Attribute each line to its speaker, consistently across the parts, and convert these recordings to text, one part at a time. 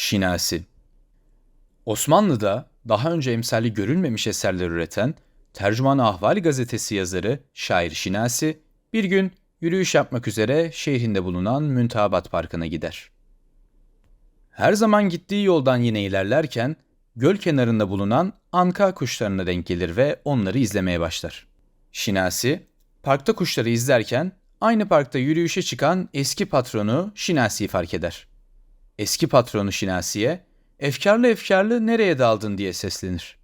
Speaker 1: Şinasi Osmanlı'da daha önce emsali görülmemiş eserler üreten Tercüman Ahval gazetesi yazarı şair Şinasi bir gün yürüyüş yapmak üzere şehrinde bulunan Müntabat Parkı'na gider. Her zaman gittiği yoldan yine ilerlerken göl kenarında bulunan anka kuşlarına denk gelir ve onları izlemeye başlar. Şinasi, parkta kuşları izlerken aynı parkta yürüyüşe çıkan eski patronu Şinasi'yi fark eder. Eski patronu Şinasi'ye, efkarlı efkarlı nereye daldın diye seslenir.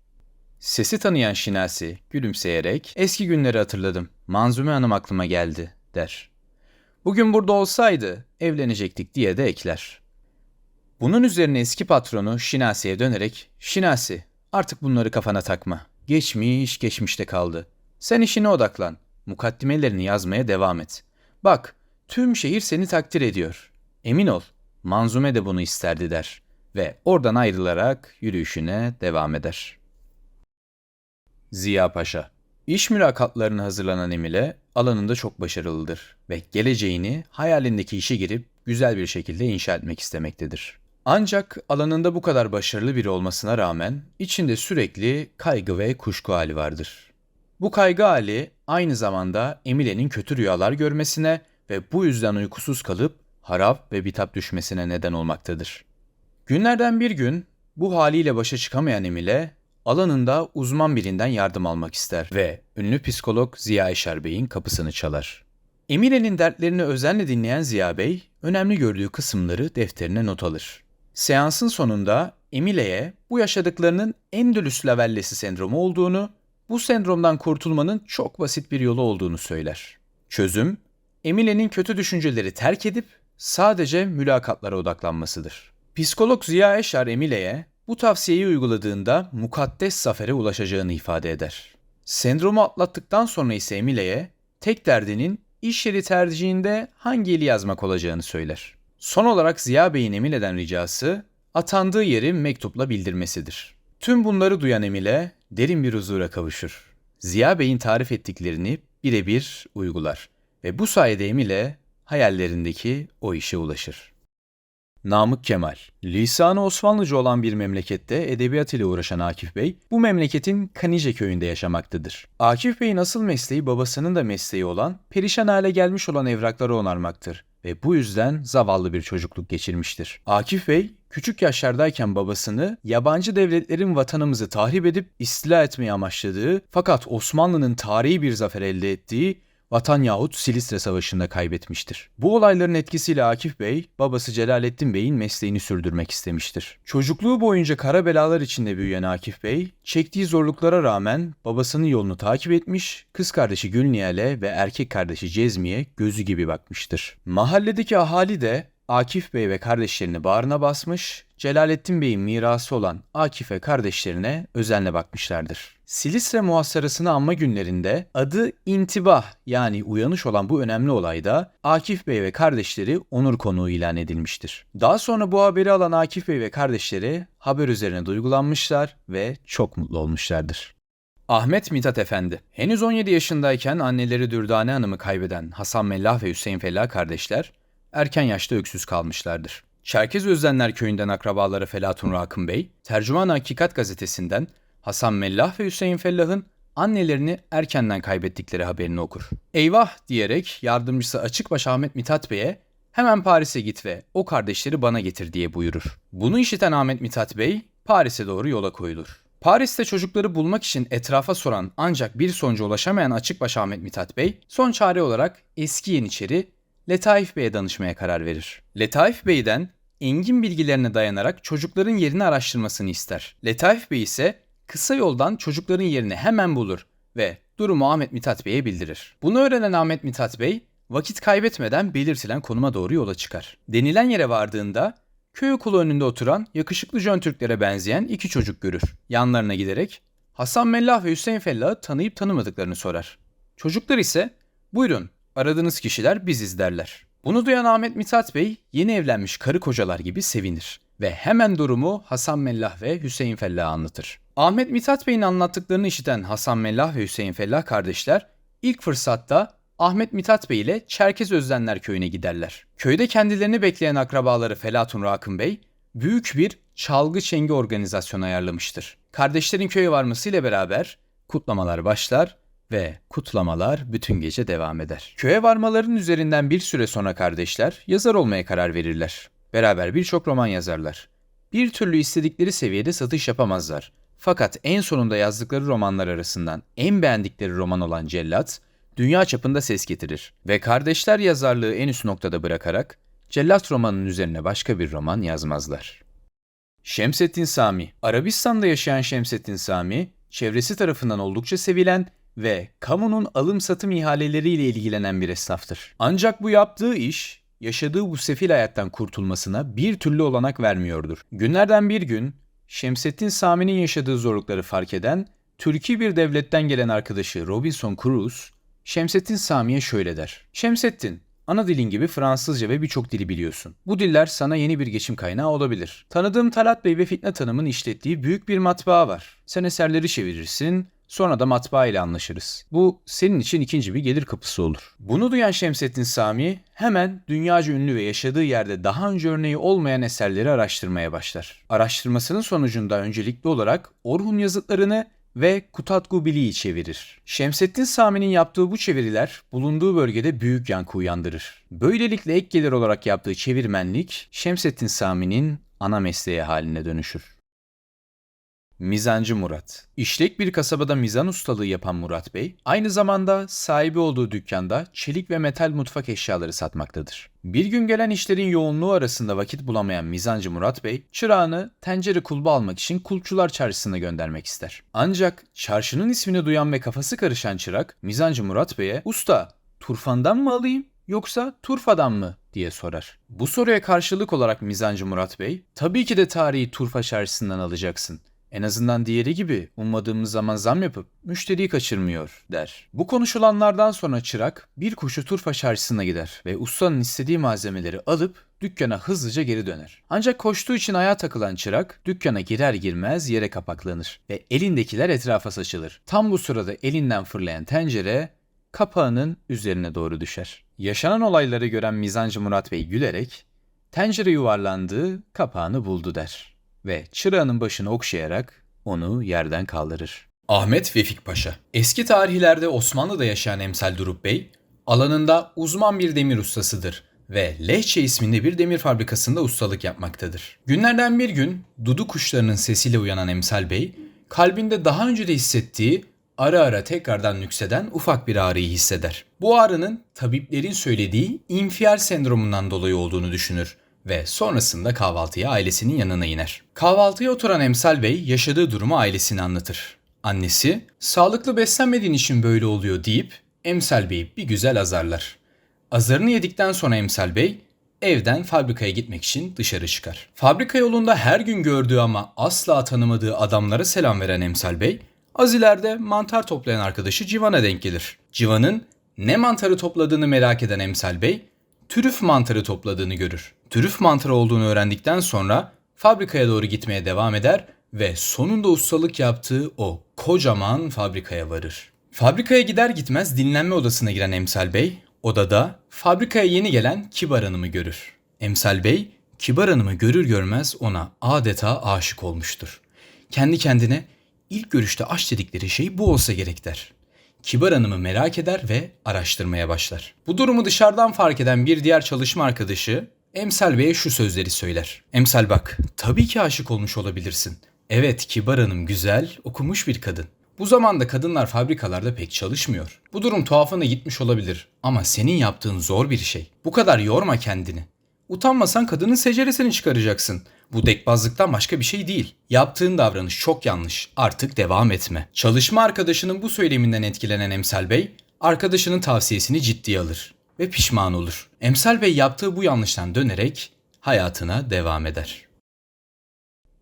Speaker 1: Sesi tanıyan Şinasi gülümseyerek eski günleri hatırladım. Manzume Hanım aklıma geldi der. Bugün burada olsaydı evlenecektik diye de ekler. Bunun üzerine eski patronu Şinasi'ye dönerek Şinasi artık bunları kafana takma. Geçmiş geçmişte kaldı. Sen işine odaklan. Mukaddimelerini yazmaya devam et. Bak tüm şehir seni takdir ediyor. Emin ol Manzume de bunu isterdi der ve oradan ayrılarak yürüyüşüne devam eder. Ziya Paşa İş mülakatlarına hazırlanan Emile alanında çok başarılıdır ve geleceğini hayalindeki işe girip güzel bir şekilde inşa etmek istemektedir. Ancak alanında bu kadar başarılı biri olmasına rağmen içinde sürekli kaygı ve kuşku hali vardır. Bu kaygı hali aynı zamanda Emile'nin kötü rüyalar görmesine ve bu yüzden uykusuz kalıp harap ve bitap düşmesine neden olmaktadır. Günlerden bir gün bu haliyle başa çıkamayan Emile alanında uzman birinden yardım almak ister ve ünlü psikolog Ziya Eşer Bey'in kapısını çalar. Emile'nin dertlerini özenle dinleyen Ziya Bey, önemli gördüğü kısımları defterine not alır. Seansın sonunda Emile'ye bu yaşadıklarının Endülüs lavellesi sendromu olduğunu, bu sendromdan kurtulmanın çok basit bir yolu olduğunu söyler. Çözüm, Emile'nin kötü düşünceleri terk edip sadece mülakatlara odaklanmasıdır. Psikolog Ziya Eşar Emile'ye bu tavsiyeyi uyguladığında mukaddes zafere ulaşacağını ifade eder. Sendromu atlattıktan sonra ise Emile'ye tek derdinin iş yeri tercihinde hangi ili yazmak olacağını söyler. Son olarak Ziya Bey'in Emile'den ricası atandığı yeri mektupla bildirmesidir. Tüm bunları duyan Emile derin bir huzura kavuşur. Ziya Bey'in tarif ettiklerini birebir uygular ve bu sayede Emile hayallerindeki o işe ulaşır. Namık Kemal Lisanı Osmanlıca olan bir memlekette edebiyat ile uğraşan Akif Bey, bu memleketin Kanice köyünde yaşamaktadır. Akif Bey'in asıl mesleği babasının da mesleği olan, perişan hale gelmiş olan evrakları onarmaktır ve bu yüzden zavallı bir çocukluk geçirmiştir. Akif Bey, küçük yaşlardayken babasını yabancı devletlerin vatanımızı tahrip edip istila etmeyi amaçladığı fakat Osmanlı'nın tarihi bir zafer elde ettiği Vatan yahut Silistre Savaşı'nda kaybetmiştir. Bu olayların etkisiyle Akif Bey, babası Celalettin Bey'in mesleğini sürdürmek istemiştir. Çocukluğu boyunca kara belalar içinde büyüyen Akif Bey, çektiği zorluklara rağmen babasının yolunu takip etmiş, kız kardeşi Gülnihal'e ve erkek kardeşi Cezmi'ye gözü gibi bakmıştır. Mahalledeki ahali de Akif Bey ve kardeşlerini bağrına basmış, Celalettin Bey'in mirası olan Akif ve kardeşlerine özenle bakmışlardır. Silistre muhasarasını anma günlerinde adı intibah yani uyanış olan bu önemli olayda Akif Bey ve kardeşleri onur konuğu ilan edilmiştir. Daha sonra bu haberi alan Akif Bey ve kardeşleri haber üzerine duygulanmışlar ve çok mutlu olmuşlardır. Ahmet Mithat Efendi Henüz 17 yaşındayken anneleri Dürdane Hanım'ı kaybeden Hasan Mellah ve Hüseyin Fellah kardeşler erken yaşta öksüz kalmışlardır. Çerkez Özdenler köyünden akrabaları Felatun Rakım Bey, Tercüman Hakikat gazetesinden Hasan Mellah ve Hüseyin Fellah'ın annelerini erkenden kaybettikleri haberini okur. Eyvah diyerek yardımcısı Açıkbaş Ahmet Mithat Bey'e hemen Paris'e git ve o kardeşleri bana getir diye buyurur. Bunu işiten Ahmet Mithat Bey Paris'e doğru yola koyulur. Paris'te çocukları bulmak için etrafa soran ancak bir sonuca ulaşamayan Açıkbaş Ahmet Mithat Bey son çare olarak eski Yeniçeri Letaif Bey'e danışmaya karar verir. Letaif Bey'den engin bilgilerine dayanarak çocukların yerini araştırmasını ister. Letaif Bey ise kısa yoldan çocukların yerini hemen bulur ve durumu Ahmet Mithat Bey'e bildirir. Bunu öğrenen Ahmet Mithat Bey vakit kaybetmeden belirtilen konuma doğru yola çıkar. Denilen yere vardığında köy okulu önünde oturan yakışıklı Jön Türklere benzeyen iki çocuk görür. Yanlarına giderek Hasan Mellah ve Hüseyin Fellah'ı tanıyıp tanımadıklarını sorar. Çocuklar ise buyurun aradığınız kişiler biziz derler. Bunu duyan Ahmet Mithat Bey yeni evlenmiş karı kocalar gibi sevinir ve hemen durumu Hasan Mellah ve Hüseyin Fellah'a anlatır. Ahmet Mithat Bey'in anlattıklarını işiten Hasan Mellah ve Hüseyin Fellah kardeşler ilk fırsatta Ahmet Mithat Bey ile Çerkez Özdenler köyüne giderler. Köyde kendilerini bekleyen akrabaları Felatun Rakım Bey, büyük bir çalgı çengi organizasyonu ayarlamıştır. Kardeşlerin köye varmasıyla beraber kutlamalar başlar ve kutlamalar bütün gece devam eder. Köye varmaların üzerinden bir süre sonra kardeşler yazar olmaya karar verirler. Beraber birçok roman yazarlar. Bir türlü istedikleri seviyede satış yapamazlar. Fakat en sonunda yazdıkları romanlar arasından en beğendikleri roman olan Cellat, dünya çapında ses getirir ve kardeşler yazarlığı en üst noktada bırakarak Cellat romanının üzerine başka bir roman yazmazlar. Şemsettin Sami Arabistan'da yaşayan Şemsettin Sami, çevresi tarafından oldukça sevilen ve kamunun alım satım ihaleleriyle ilgilenen bir esnaftır. Ancak bu yaptığı iş, yaşadığı bu sefil hayattan kurtulmasına bir türlü olanak vermiyordur. Günlerden bir gün, Şemsettin Sami'nin yaşadığı zorlukları fark eden, Türkiye bir devletten gelen arkadaşı Robinson Crusoe, Şemsettin Sami'ye şöyle der. Şemsettin, ana dilin gibi Fransızca ve birçok dili biliyorsun. Bu diller sana yeni bir geçim kaynağı olabilir. Tanıdığım Talat Bey ve Fitnat Hanım'ın işlettiği büyük bir matbaa var. Sen eserleri çevirirsin, Sonra da matbaa ile anlaşırız. Bu senin için ikinci bir gelir kapısı olur. Bunu duyan Şemsettin Sami hemen dünyaca ünlü ve yaşadığı yerde daha önce örneği olmayan eserleri araştırmaya başlar. Araştırmasının sonucunda öncelikli olarak Orhun yazıtlarını ve Kutatgu Bili'yi çevirir. Şemsettin Sami'nin yaptığı bu çeviriler bulunduğu bölgede büyük yankı uyandırır. Böylelikle ek gelir olarak yaptığı çevirmenlik Şemsettin Sami'nin ana mesleği haline dönüşür. Mizancı Murat. İşlek bir kasabada mizan ustalığı yapan Murat Bey, aynı zamanda sahibi olduğu dükkanda çelik ve metal mutfak eşyaları satmaktadır. Bir gün gelen işlerin yoğunluğu arasında vakit bulamayan mizancı Murat Bey, çırağını tencere kulbu almak için kulpçular çarşısına göndermek ister. Ancak çarşının ismini duyan ve kafası karışan çırak, mizancı Murat Bey'e, ''Usta, turfandan mı alayım yoksa turfadan mı?'' diye sorar. Bu soruya karşılık olarak mizancı Murat Bey, ''Tabii ki de tarihi turfa çarşısından alacaksın.'' En azından diğeri gibi ummadığımız zaman zam yapıp müşteriyi kaçırmıyor der. Bu konuşulanlardan sonra çırak bir koşu turfa çarşısına gider ve ustanın istediği malzemeleri alıp dükkana hızlıca geri döner. Ancak koştuğu için ayağa takılan çırak dükkana girer girmez yere kapaklanır ve elindekiler etrafa saçılır. Tam bu sırada elinden fırlayan tencere kapağının üzerine doğru düşer. Yaşanan olayları gören mizancı Murat Bey gülerek tencere yuvarlandı kapağını buldu der ve çırağının başını okşayarak onu yerden kaldırır. Ahmet Vefik Paşa Eski tarihlerde Osmanlı'da yaşayan Emsal Durup Bey, alanında uzman bir demir ustasıdır ve Lehçe isminde bir demir fabrikasında ustalık yapmaktadır. Günlerden bir gün dudu kuşlarının sesiyle uyanan Emsal Bey, kalbinde daha önce de hissettiği ara ara tekrardan nükseden ufak bir ağrıyı hisseder. Bu ağrının tabiplerin söylediği infial sendromundan dolayı olduğunu düşünür ve sonrasında kahvaltıya ailesinin yanına iner. Kahvaltıya oturan Emsal Bey yaşadığı durumu ailesine anlatır. Annesi, sağlıklı beslenmediğin için böyle oluyor deyip Emsal Bey'i bir güzel azarlar. Azarını yedikten sonra Emsal Bey evden fabrikaya gitmek için dışarı çıkar. Fabrika yolunda her gün gördüğü ama asla tanımadığı adamlara selam veren Emsal Bey, az ileride mantar toplayan arkadaşı Civan'a denk gelir. Civan'ın ne mantarı topladığını merak eden Emsal Bey, türüf mantarı topladığını görür. Türüf mantarı olduğunu öğrendikten sonra fabrikaya doğru gitmeye devam eder ve sonunda ustalık yaptığı o kocaman fabrikaya varır. Fabrikaya gider gitmez dinlenme odasına giren Emsal Bey, odada fabrikaya yeni gelen Kibar Hanım'ı görür. Emsal Bey, Kibar Hanım'ı görür görmez ona adeta aşık olmuştur. Kendi kendine ilk görüşte aşk dedikleri şey bu olsa gerek der. Kibar Hanım'ı merak eder ve araştırmaya başlar. Bu durumu dışarıdan fark eden bir diğer çalışma arkadaşı Emsal Bey'e şu sözleri söyler. Emsal bak, tabii ki aşık olmuş olabilirsin. Evet, Kibar Hanım güzel, okumuş bir kadın. Bu zamanda kadınlar fabrikalarda pek çalışmıyor. Bu durum tuhafına gitmiş olabilir ama senin yaptığın zor bir şey. Bu kadar yorma kendini. Utanmasan kadının seceresini çıkaracaksın. Bu dekbazlıktan başka bir şey değil. Yaptığın davranış çok yanlış. Artık devam etme. Çalışma arkadaşının bu söyleminden etkilenen Emsal Bey, arkadaşının tavsiyesini ciddiye alır ve pişman olur. Emsal Bey yaptığı bu yanlıştan dönerek hayatına devam eder.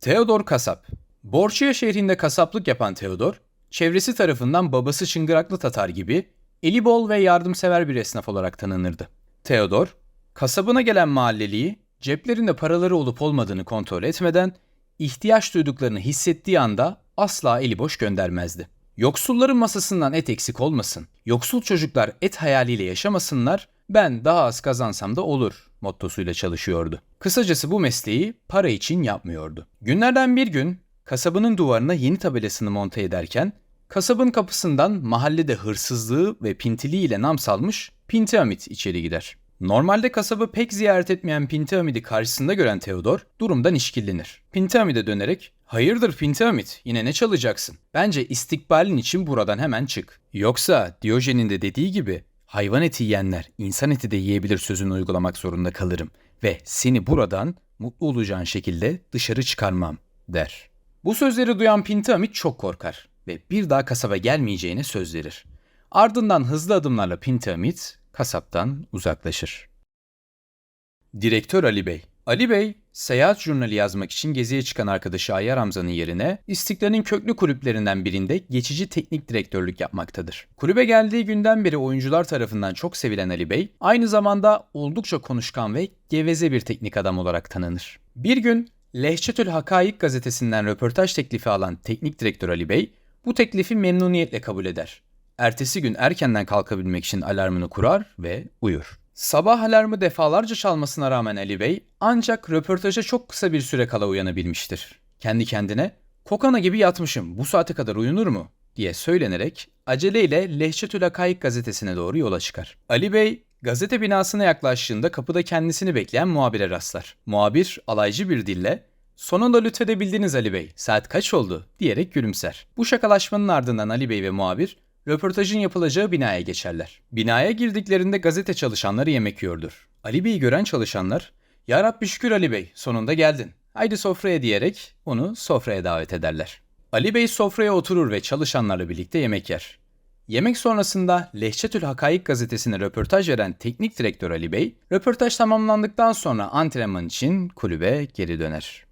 Speaker 1: Theodor Kasap Borçiya şehrinde kasaplık yapan Theodor, çevresi tarafından babası Çıngıraklı Tatar gibi eli bol ve yardımsever bir esnaf olarak tanınırdı. Theodor, kasabına gelen mahalleliyi ceplerinde paraları olup olmadığını kontrol etmeden ihtiyaç duyduklarını hissettiği anda asla eli boş göndermezdi. Yoksulların masasından et eksik olmasın, yoksul çocuklar et hayaliyle yaşamasınlar, Ben daha az kazansam da olur mottosuyla çalışıyordu. Kısacası bu mesleği para için yapmıyordu. Günlerden bir gün kasabının duvarına yeni tabelasını monte ederken kasabın kapısından mahallede hırsızlığı ve pintiliğiyle nam salmış Pinti Hamit içeri gider. Normalde kasabı pek ziyaret etmeyen Pinti Hamid'i karşısında gören Theodor durumdan işkillenir. Pinti Hamid'e dönerek ''Hayırdır Pinti Hamid yine ne çalacaksın? Bence istikbalin için buradan hemen çık. Yoksa Diyojen'in de dediği gibi hayvan eti yiyenler insan eti de yiyebilir sözünü uygulamak zorunda kalırım ve seni buradan mutlu olacağın şekilde dışarı çıkarmam.'' der. Bu sözleri duyan Pinti Hamid çok korkar ve bir daha kasaba gelmeyeceğine söz verir. Ardından hızlı adımlarla Pinti Hamid kasaptan uzaklaşır. Direktör Ali Bey Ali Bey, seyahat jurnali yazmak için geziye çıkan arkadaşı Ayyar Hamza'nın yerine İstiklal'in köklü kulüplerinden birinde geçici teknik direktörlük yapmaktadır. Kulübe geldiği günden beri oyuncular tarafından çok sevilen Ali Bey, aynı zamanda oldukça konuşkan ve geveze bir teknik adam olarak tanınır. Bir gün Lehçetül Hakaik gazetesinden röportaj teklifi alan teknik direktör Ali Bey, bu teklifi memnuniyetle kabul eder. Ertesi gün erkenden kalkabilmek için alarmını kurar ve uyur. Sabah alarmı defalarca çalmasına rağmen Ali Bey ancak röportaja çok kısa bir süre kala uyanabilmiştir. Kendi kendine kokana gibi yatmışım bu saate kadar uyunur mu diye söylenerek aceleyle Lehçetül Hakaik gazetesine doğru yola çıkar. Ali Bey gazete binasına yaklaştığında kapıda kendisini bekleyen muhabire rastlar. Muhabir alaycı bir dille Sonunda lütfedebildiniz Ali Bey. Saat kaç oldu? diyerek gülümser. Bu şakalaşmanın ardından Ali Bey ve muhabir röportajın yapılacağı binaya geçerler. Binaya girdiklerinde gazete çalışanları yemek yiyordur. Ali Bey'i gören çalışanlar, ''Ya Rabbi şükür Ali Bey, sonunda geldin. Haydi sofraya.'' diyerek onu sofraya davet ederler. Ali Bey sofraya oturur ve çalışanlarla birlikte yemek yer. Yemek sonrasında Lehçetül Hakaik gazetesine röportaj veren teknik direktör Ali Bey, röportaj tamamlandıktan sonra antrenman için kulübe geri döner.